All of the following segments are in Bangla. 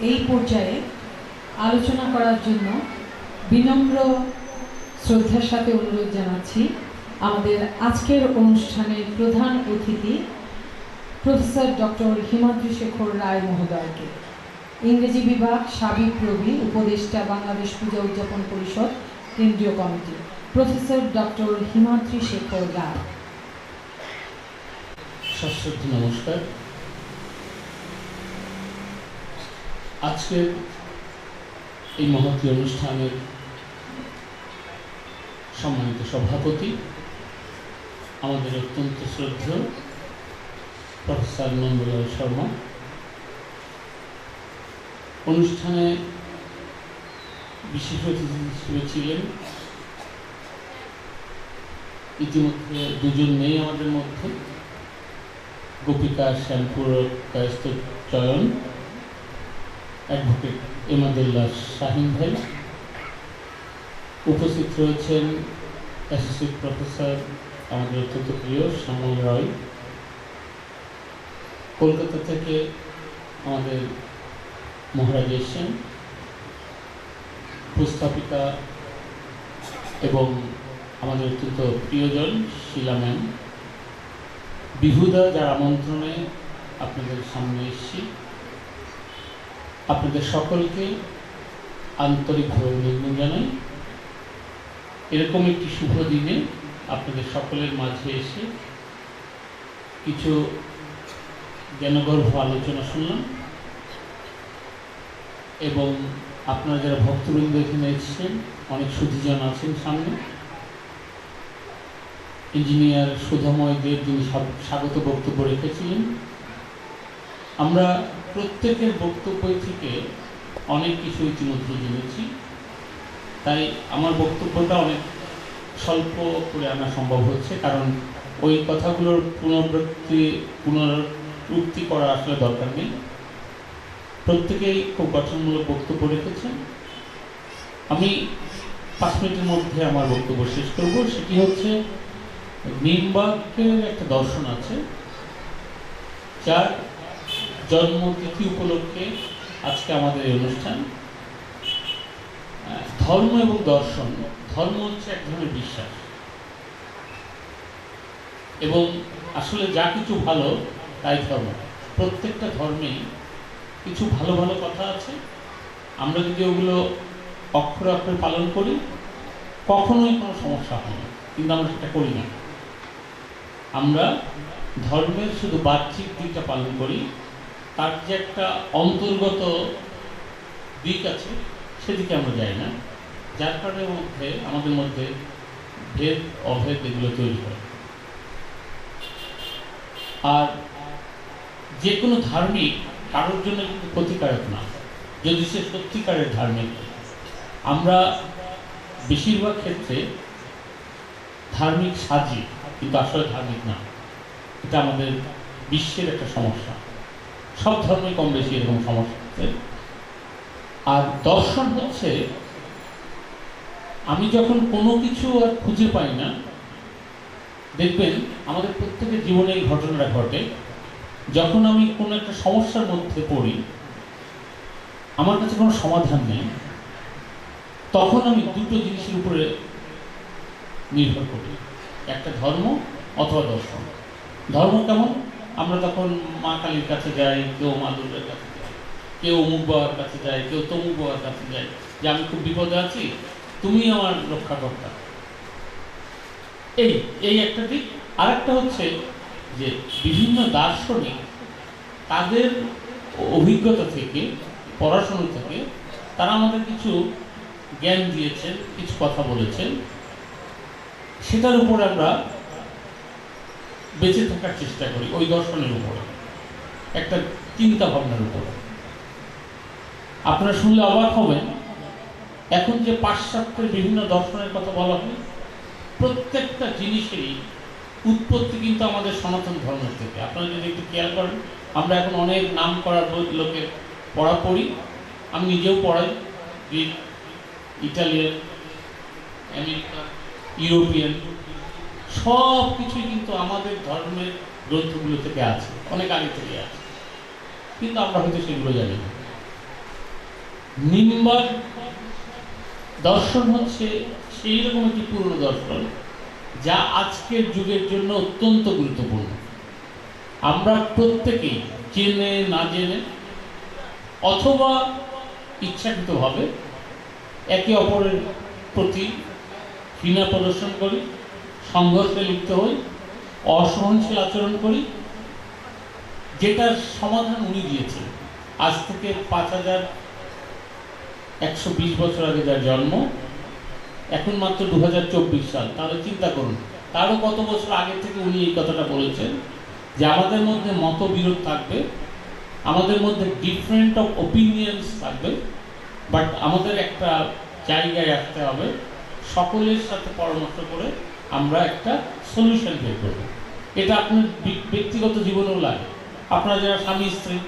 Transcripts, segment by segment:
এই পর্যায়ে আলোচনা করার জন্য বিনম্র শ্রদ্ধার সাথে অনুরোধ জানাচ্ছি আমাদের আজকের অনুষ্ঠানের প্রধান অতিথি প্রফেসর ডক্টর হিমাদ্রি শেখর রায় মহোদয়কে। ইংরেজি বিভাগ সাবিক রবি উপদেষ্টা বাংলাদেশ পূজা উদযাপন পরিষদ, কেন্দ্রীয় committee. Professor doctor Himadri Shekhar Roy. সশ্রদ্ধ নমস্কার। আজকের এই মহতী অনুষ্ঠানের সম্মানিত সভাপতি আমাদের অত্যন্ত শ্রদ্ধেয় প্রফেসর নন্দলাল শর্মা। অনুষ্ঠানে বিশেষ অতিথি হিসেবে ছিলেন। ইতিমধ্যে দুজন নেই আমাদের মধ্যে। গোপিকা শ্যামপুর কায়স্থ চয়ন। অ্যাডভোকেট এমাদুল্লাহ শাহিন ভাই। উপস্থিত রয়েছেন অ্যাসোসিয়েট প্রফেসর আমাদের অত্যন্ত প্রিয় শ্যামল রয়। কলকাতা থেকে আমাদের মহারাজ এসছেন। প্রস্তাবিকা এবং আমাদের অত্যন্ত প্রিয়জন শিলা ম্যাম। বিহুদা যার আমন্ত্রণে আপনাদের সামনে এসেছি। আপনাদের সকলকে আন্তরিকভাবে অভিনন্দন জানাই। এরকম একটি শুভ দিনে আপনাদের সকলের মাঝে এসে কিছু জ্ঞানগর্ভ আলোচনা শুনলাম এবং আপনারা যারা ভক্তবৃন্দ এখানে এসেছেন, অনেক সুধীজন আছেন সামনে। ইঞ্জিনিয়ার সুধাময় দেব যিনি স্বা- স্বাগত বক্তব্য রেখেছিলেন। আমরা প্রত্যেকের বক্তব্য থেকে অনেক কিছু ইতিমধ্যে জেনেছি। তাই আমার বক্তব্যটা অনেক স্বল্প করে আনা সম্ভব হচ্ছে, কারণ ওই কথাগুলোর পুনরাবৃত্তি পুনরাবৃত্তি করা আসলে দরকার নেই। প্রত্যেকেই খুব গঠনমূলক বক্তব্য রেখেছেন। আমি পাঁচ মিনিটের মধ্যে আমার বক্তব্য শেষ করব। সেটি হচ্ছে নিম্বাকের একটা দর্শন আছে, যার জন্মতিথি উপলক্ষে আজকে আমাদের এই অনুষ্ঠান। ধর্ম এবং দর্শন, ধর্ম হচ্ছে এক ধরনের বিশ্বাস। এবং আসলে যা কিছু ভালো, তাই ধর্ম। প্রত্যেকটা ধর্মেই কিছু ভালো ভালো কথা আছে। আমরা যদি ওগুলো অক্ষরে অক্ষরে পালন করি, কখনোই কোনো সমস্যা হয় না। কিন্তু আমরা সেটা করি না। আমরা ধর্মের শুধু বাহ্যিক দিকটা পালন করি তার যে একটা অন্তর্গত দিক আছে, সেদিকে আমরা যাই না। যার কারণের মধ্যে, আমাদের মধ্যে ভেদ, অভেদ এগুলো তৈরি হয়। আর যে কোনো ধার্মিক কারোর জন্য কিন্তু ক্ষতিকারক না, যদি সে সত্যিকারের ধার্মিক। আমরা বেশিরভাগ ক্ষেত্রে ধার্মিক সাজি, কিন্তু আসলে ধার্মিক না। এটা আমাদের বিশ্বের একটা সমস্যা। সব ধর্মে কম বেশি এরকম সমস্যা। আর দর্শন হচ্ছে, আমি যখন কোনো কিছু আর খুঁজে পাই না, দেখবেন আমাদের প্রত্যেকের জীবনে এই ঘটনাটা ঘটে। যখন আমি কোনো একটা সমস্যার মধ্যে পড়ি, আমার কাছে কোনো সমাধান নেই, তখন আমি দুটো জিনিসের উপরে নির্ভর করি। একটা ধর্ম অথবা দর্শন। ধর্ম কেমন? আমরা তখন মা কালীর কাছে যাই, কেউ মা দুর্গার কাছে যাই, কেউ অমুক বাবার কাছে যায় কেউ তমুক বাবার কাছে যায় যে আমি খুব বিপদে আছি, তুমি আমার রক্ষাকর্তা এই এই একটা দিক। আর একটা হচ্ছে যে বিভিন্ন দার্শনিক তাদের অভিজ্ঞতা থেকে, পড়াশোনা থেকে, তারা আমাদের কিছু জ্ঞান দিয়েছেন, কিছু কথা বলেছেন। সেটার উপরে আমরা বেঁচে থাকার চেষ্টা করি, ওই দর্শনের উপরে। একটা চিন্তা ভাবনার উপরে। আপনারা শুনলে অবাক হবেন, এখন যে পাশ্চাত্যের বিভিন্ন দর্শনের কথা বলা হয়, প্রত্যেকটা জিনিসেরই উৎপত্তি কিন্তু আমাদের সনাতন ধর্মের থেকে। আপনারা যদি একটু খেয়াল করেন, আমরা এখন অনেক নাম করা লোকের পড়া পড়ি। আমি নিজেও পড়াই, গ্রিক, ইটালিয়ান আমেরিকা ইউরোপিয়ান। সব কিছুই কিন্তু আমাদের ধর্মের গ্রন্থগুলো থেকে আছে, অনেক আগে থেকে আছে। কিন্তু আমরা হয়তো সেগুলো জানি না। নিম্বার দর্শন হচ্ছে সেই রকম একটি পুরনো দর্শন, যা আজকের যুগের জন্য অত্যন্ত গুরুত্বপূর্ণ। আমরা প্রত্যেকেই জেনে না জেনে অথবা ইচ্ছাকৃতভাবে একে অপরের প্রতি ঘৃণা প্রদর্শন করি সংঘর্ষে লিপ্ত হই, অসহনশীল আচরণ করি। যেটার সমাধান উনি দিয়েছেন। আজ থেকে পাঁচ হাজার একশো বিশ বছর আগে যার জন্ম, এখন মাত্র দু হাজার চব্বিশ সাল। তাহলে চিন্তা করুন, তারও কত বছর আগে থেকে উনি এই কথাটা বলেছেন যে আমাদের মধ্যে মতবিরোধ থাকবে, আমাদের মধ্যে ডিফারেন্ট অফ ওপিনিয়ন্স থাকবে বাট আমাদের একটা জায়গায় আসতে হবে, সকলের সাথে পরামর্শ করে আমরা একটা সলিউশন বের করব। এটা আপনার ব্যক্তিগত জীবনেও লাগে। আপনারা যারা স্বামী, স্ত্রী,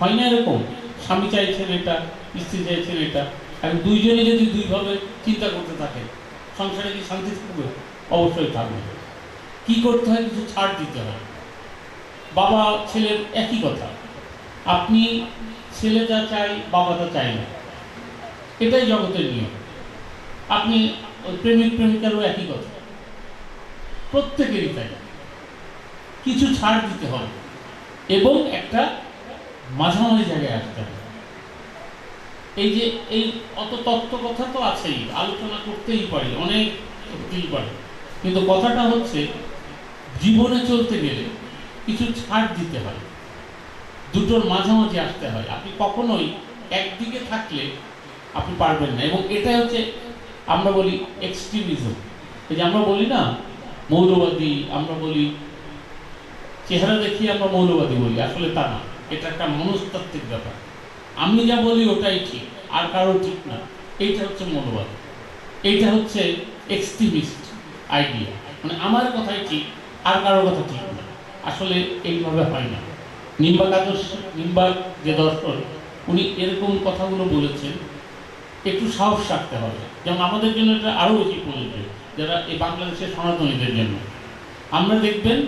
হয় না এরকম? স্বামী চাইছেন এটা, স্ত্রী চাইছেন এটা। এখন দুইজনে যদি দুইভাবে চিন্তা করতে থাকে, সংসারে কি শান্তি থাকবে? অবশ্যই থাকবে। কি করতে হয় কিছু ছাড় দিতে হয়। বাবা, ছেলের একই কথা। আপনি ছেলে যা চাই, বাবা তা চাই না। এটাই জগতের নিয়ম। আপনি প্রেমিক, প্রেমিকারও একই কথা। প্রত্যেকেরই তাই। কিছু ছাড় দিতে হবে এবং একটা মাঝামাঝি জায়গায় আসতে হবে এই যে, এই অত তত্ত্ব কথা তো আছেই, আলোচনা করতেই পারি, অনেক করতেই পারি। কিন্তু কথাটা হচ্ছে, জীবনে চলতে গেলে কিছু ছাড় দিতে হয়, দুটোর মাঝামাঝি আসতে হয়। আপনি কখনোই একদিকে থাকলে আপনি পারবেন না। এবং এটা হচ্ছে, আমরা বলি এক্সট্রিমিজম এই যে আমরা বলি না মৌলবাদী আমরা বলি, চেহারা দেখি আমরা মৌলবাদী বলি, আসলে তা না। এটা একটা মনস্তাত্ত্বিক ব্যাপার। আমি যা বলি ওটাই ঠিক, আর কারও ঠিক না। এইটা হচ্ছে মৌলবাদ। এইটা হচ্ছে এক্সট্রিমিস্ট আইডিয়া। মানে আমার কথাই ঠিক, আর কারোর কথা ঠিক না। আসলে এইভাবে হয় না। নিম্বাক আদর্শ, নিম্বাক যে দর্শন, উনি এরকম কথাগুলো বলেছেন, একটু সাহস রাখতে হবে। যেমন আমাদের জন্য এটা আরও বেশি প্রযোজ্য যারা এই বাংলাদেশের সনাতনীদের জন্য। আমরা দেখবেন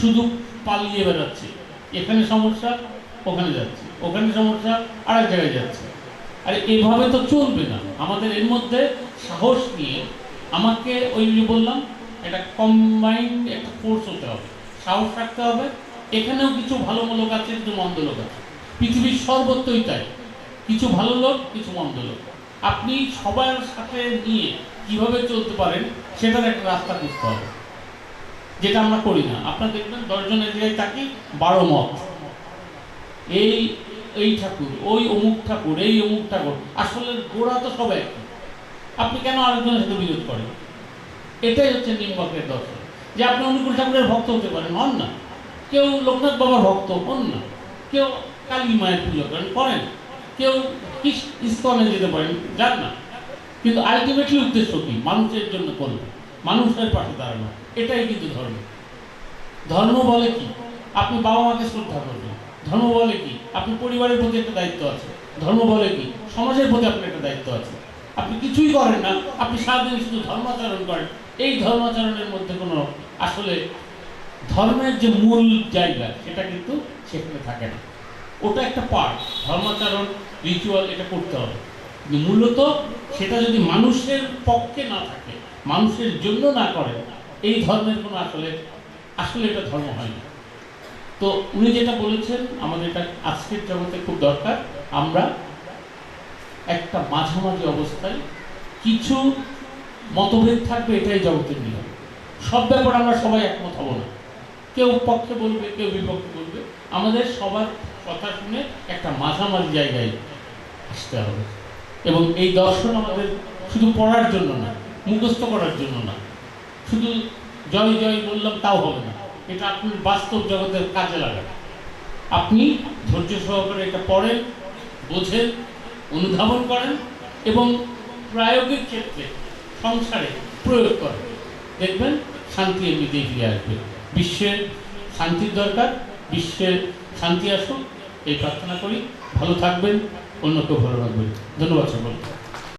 শুধু পালিয়ে বেড়াচ্ছে। এখানে সমস্যা, ওখানে যাচ্ছে। ওখানে সমস্যা আর এক জায়গায় যাচ্ছে। আর এভাবে তো চলবে না। আমাদের এর মধ্যে সাহস নিয়ে আমাকে ওই যে বললাম, একটা কম্বাইন্ড একটা ফোর্স হতে হবে। সাহস রাখতে হবে। এখানেও কিছু ভালো লোক আছে, কিছু মন্দ লোক আছে। পৃথিবীর সর্বত্রই তাই। কিছু ভালো লোক, কিছু মন্দ লোক। আপনি সবার সাথে নিয়ে কীভাবে চলতে পারেন সেটার একটা রাস্তা খুঁজতে হবে। যেটা আমরা করি না। আপনারা দেখবেন দশজনের জায়গায় তাকি, বারো মত। এই এই ঠাকুর, ওই অমুক ঠাকুর, এই অমুক ঠাকুর। আসলে গোড়া তো সবাই আপনি কেন আরেকজনের সাথে বিরোধ করেন? এটাই হচ্ছে নিম্বকের দর্শন। যে আপনি অনুকূল ঠাকুরের ভক্ত হতে পারেন, হন না। কেউ লোকনাথ বাবার ভক্ত, হন না। কেউ কালী মায়ের পুজো করেন করেন। কেউ ইস- ইস্কনে যেতে পারেন, যান না। কিন্তু আলটিমেটলি উদ্দেশ্য কি? মানুষের জন্য করবে। মানুষের পাশে দাঁড়ানো। এটাই কিন্তু ধর্ম। ধর্ম বলে কি? আপনি বাবা মাকে শ্রদ্ধা করবেন। ধর্ম বলে কি? আপনি পরিবারের প্রতি একটা দায়িত্ব আছে। ধর্ম বলে কি? সমাজের প্রতি আপনার একটা দায়িত্ব আছে। আপনি কিছুই করেন না, আপনি সারাদিন শুধু ধর্মাচরণ করেন। এই ধর্মাচরণের মধ্যে কোনো আসলে ধর্মের যে মূল জায়গা, সেটা কিন্তু সেখানে থাকে না। ওটা একটা পার্ট ধর্মাচরণ রিচুয়াল এটা করতে হবে। মূলত সেটা যদি মানুষের পক্ষে না থাকে, মানুষের জন্য না করে এই ধর্মের কোনো আসলে আসলে এটা ধর্ম হয় না। তো উনি যেটা বলেছেন, আমাদের এটা আজকের জগতে খুব দরকার, আমরা একটা মাঝামাঝি অবস্থায় কিছু মতভেদ থাকবে, এটাই জগতের নিয়ম। সব ব্যাপার আমরা সবাই একমত হব না। কেউ পক্ষে বলবে, কেউ বিপক্ষে বলবে, আমাদের সবার কথা শুনে একটা মাঝামাঝি জায়গায় আসতে হবে। এবং এই দর্শন আমাদের শুধু পড়ার জন্য না, মুখস্থ করার জন্য না। শুধু জয় জয় বললাম তাও হবে না। এটা আপনার বাস্তব জগতের কাজে লাগান। আপনি ধৈর্য সহকারে এটা পড়েন, বোঝেন, অনুধাবন করেন এবং প্রায়োগিক ক্ষেত্রে সংসারে প্রয়োগ করেন। দেখবেন শান্তি এমনিতেই ফিরে আসবে। বিশ্বের শান্তির দরকার বিশ্বের শান্তি আসুক। এই প্রার্থনা করি। ভালো থাকবেন। অন্যকেও ভালো রাখবে ধন্যবাদ সকলকে।